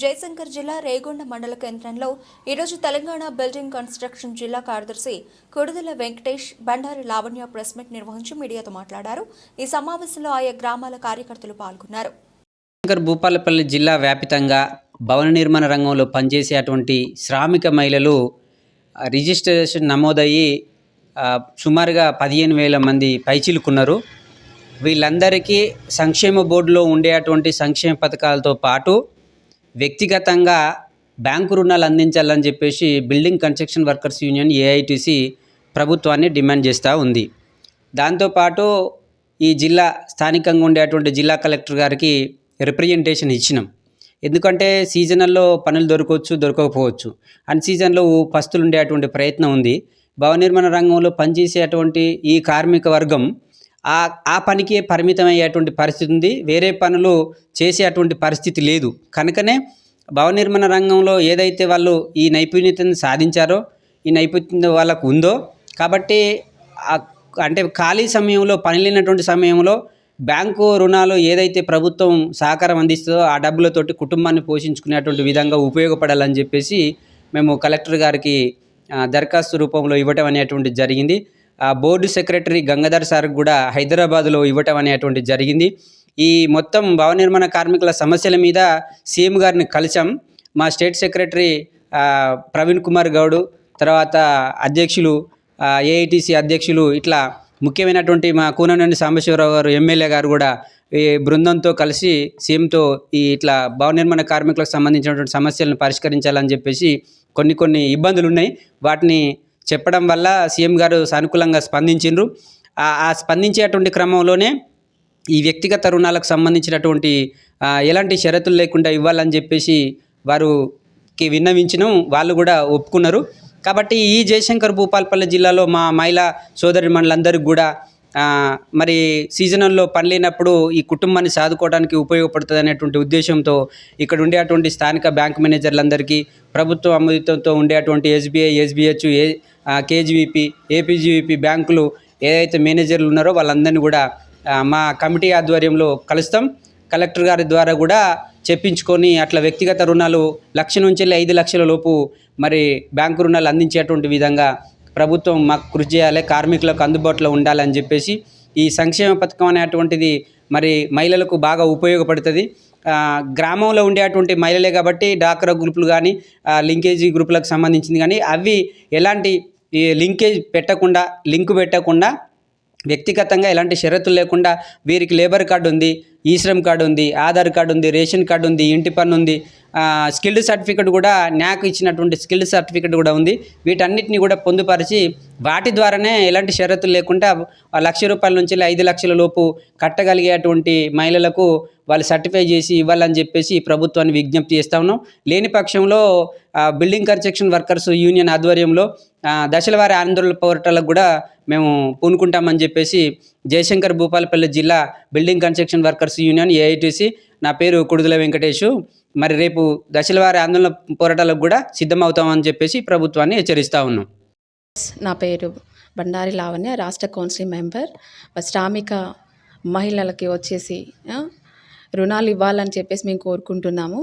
జయశంకర్ జిల్లా రేగొండ మండల కేంద్రంలో ఈరోజు తెలంగాణ బిల్డింగ్ కన్స్ట్రక్షన్ జిల్లా కార్యదర్శి కుడుదల వెంకటేష్ బండారి లావణ్య ప్రెస్ మీట్ నిర్వహించి మీడియాతో మాట్లాడారు. ఈ సమావేశంలో ఆయా గ్రామాల కార్యకర్తలు పాల్గొన్నారు. భూపాలపల్లి జిల్లా వ్యాపితంగా భవన నిర్మాణ రంగంలో పనిచేసేటువంటి శ్రామిక మహిళలు రిజిస్ట్రేషన్ నమోదయ్యి సుమారుగా పదిహేను వేల మంది పైచిలుకున్నారు. వీళ్ళందరికీ సంక్షేమ బోర్డులో ఉండేటువంటి సంక్షేమ పథకాలతో పాటు వ్యక్తిగతంగా బ్యాంకు రుణాలు అందించాలని చెప్పేసి building construction workers union AITC ప్రభుత్వాన్ని డిమాండ్ చేస్తూ ఉంది. దాంతోపాటు ఈ జిల్లా స్థానికంగా ఉండేటువంటి జిల్లా కలెక్టర్ గారికి రిప్రజెంటేషన్ ఇచ్చినాం. ఎందుకంటే సీజనల్లో పనులు దొరకవచ్చు దొరకకపోవచ్చు. అన్ సీజన్లో పస్తులు ఉండేటువంటి ప్రయత్నం ఉంది. భవన నిర్మాణ రంగంలో పనిచేసేటువంటి ఈ కార్మిక వర్గం ఆ ఆ పనికే పరిమితమయ్యేటువంటి పరిస్థితి ఉంది. వేరే పనులు చేసేటువంటి పరిస్థితి లేదు. కనుకనే భవన నిర్మాణ రంగంలో ఏదైతే వాళ్ళు ఈ నైపుణ్యతను సాధించారో ఈ నైపుణ్యత వాళ్ళకు ఉందో కాబట్టి అంటే ఖాళీ సమయంలో పని లేనటువంటి సమయంలో బ్యాంకు రుణాలు ఏదైతే ప్రభుత్వం సహకారం అందిస్తుందో ఆ డబ్బులతోటి కుటుంబాన్ని పోషించుకునేటువంటి విధంగా ఉపయోగపడాలని చెప్పేసి మేము కలెక్టర్ గారికి దరఖాస్తు రూపంలో ఇవ్వటం అనేటువంటి జరిగింది. బోర్డు సెక్రటరీ గంగాధర్ సార్ కూడా హైదరాబాద్లో ఇవ్వటం అనేటువంటి జరిగింది. ఈ మొత్తం భవన నిర్మాణ కార్మికుల సమస్యల మీద సీఎం గారిని కలిసాం మా స్టేట్ సెక్రటరీ ప్రవీణ్ కుమార్ గౌడ్ తర్వాత అధ్యక్షులు ఏఐటీసీ అధ్యక్షులు ఇట్లా ముఖ్యమైనటువంటి మా కూననేని సాంబశివరావు గారు ఎమ్మెల్యే గారు కూడా ఈ బృందంతో కలిసి సీఎంతో ఈ ఇట్లా భవన నిర్మాణ కార్మికులకు సంబంధించినటువంటి సమస్యలను పరిష్కరించాలని చెప్పేసి కొన్ని కొన్ని ఇబ్బందులు ఉన్నాయి వాటిని చెప్పడం వల్ల సీఎం గారు సానుకూలంగా స్పందించిండ్రు. ఆ స్పందించేటువంటి క్రమంలోనే ఈ వ్యక్తిగత రుణాలకు సంబంధించినటువంటి ఎలాంటి షరతులు లేకుండా ఇవ్వాలని చెప్పేసి వారుకి విన్నవించడం వాళ్ళు కూడా ఒప్పుకున్నారు. కాబట్టి ఈ జయశంకర్ భూపాల్పల్లి జిల్లాలో మా మహిళా సోదరి మనులందరికీ కూడా మరి సీజనల్లో పని లేనప్పుడు ఈ కుటుంబాన్ని సాదుకోవడానికి ఉపయోగపడుతుంది అనేటువంటి ఉద్దేశంతో ఇక్కడ ఉండేటువంటి స్థానిక బ్యాంక్ మేనేజర్లందరికీ ప్రభుత్వ ఆమోదితంతో ఉండేటువంటి ఎస్బీఐ ఎస్బీహెచ్ ఏ కేజీవీపీ ఏపీజీవీపీ బ్యాంకులు ఏదైతే మేనేజర్లు ఉన్నారో వాళ్ళందరినీ కూడా మా కమిటీ ఆధ్వర్యంలో కలుస్తాం. కలెక్టర్ గారి ద్వారా కూడా చెప్పించుకొని అట్లా వ్యక్తిగత రుణాలు లక్ష నుంచి వెళ్ళి ఐదు లక్షల లోపు మరి బ్యాంకు రుణాలు అందించేటువంటి విధంగా ప్రభుత్వం మాకు కృషి చేయాలి కార్మికులకు అందుబాటులో ఉండాలని చెప్పేసి ఈ సంక్షేమ పథకం అనేటువంటిది మరి మహిళలకు బాగా ఉపయోగపడుతుంది. గ్రామంలో ఉండేటువంటి మహిళలే కాబట్టి డాక్రా గ్రూపులు కానీ లింకేజీ గ్రూపులకు సంబంధించింది కానీ అవి ఎలాంటి ఈ లింకేజ్ పెట్టకుండా లింక్ పెట్టకుండా వ్యక్తిగతంగా ఎలాంటి షరతులు లేకుండా వీరికి లేబర్ కార్డు ఉంది ఈ శ్రమ్ కార్డు ఉంది ఆధార్ కార్డు ఉంది రేషన్ కార్డు ఉంది ఇంటి పన్ను ఉంది స్కిల్డ్ సర్టిఫికెట్ కూడా న్యాక్ ఇచ్చినటువంటి స్కిల్డ్ సర్టిఫికెట్ కూడా ఉంది. వీటన్నిటిని కూడా పొందుపరిచి వాటి ద్వారానే ఎలాంటి షరతులు లేకుండా లక్ష రూపాయల నుంచి ఐదు లక్షల లోపు కట్టగలిగేటువంటి మహిళలకు వాళ్ళు సర్టిఫై చేసి ఇవ్వాలని చెప్పేసి ప్రభుత్వాన్ని విజ్ఞప్తి చేస్తా ఉన్నాం. లేని పక్షంలో బిల్డింగ్ కన్స్ట్రక్షన్ వర్కర్స్ యూనియన్ ఆధ్వర్యంలో దశలవారి ఆందోళన పోరాటాలకు కూడా మేము పూనుకుంటామని చెప్పేసి జయశంకర్ భూపాలపల్లి జిల్లా building construction workers union AITC నా పేరు కుడుదల వెంకటేషు. మరి రేపు దశలవారి ఆందోళన పోరాటాలకు కూడా సిద్ధమవుతామని చెప్పేసి ప్రభుత్వాన్ని హెచ్చరిస్తా ఉన్నాం. నా పేరు బండారి లావణ్య రాష్ట్ర కౌన్సిల్ మెంబర్. శ్రామిక మహిళలకి వచ్చేసి రుణాలు ఇవ్వాలని చెప్పేసి మేము కోరుకుంటున్నాము.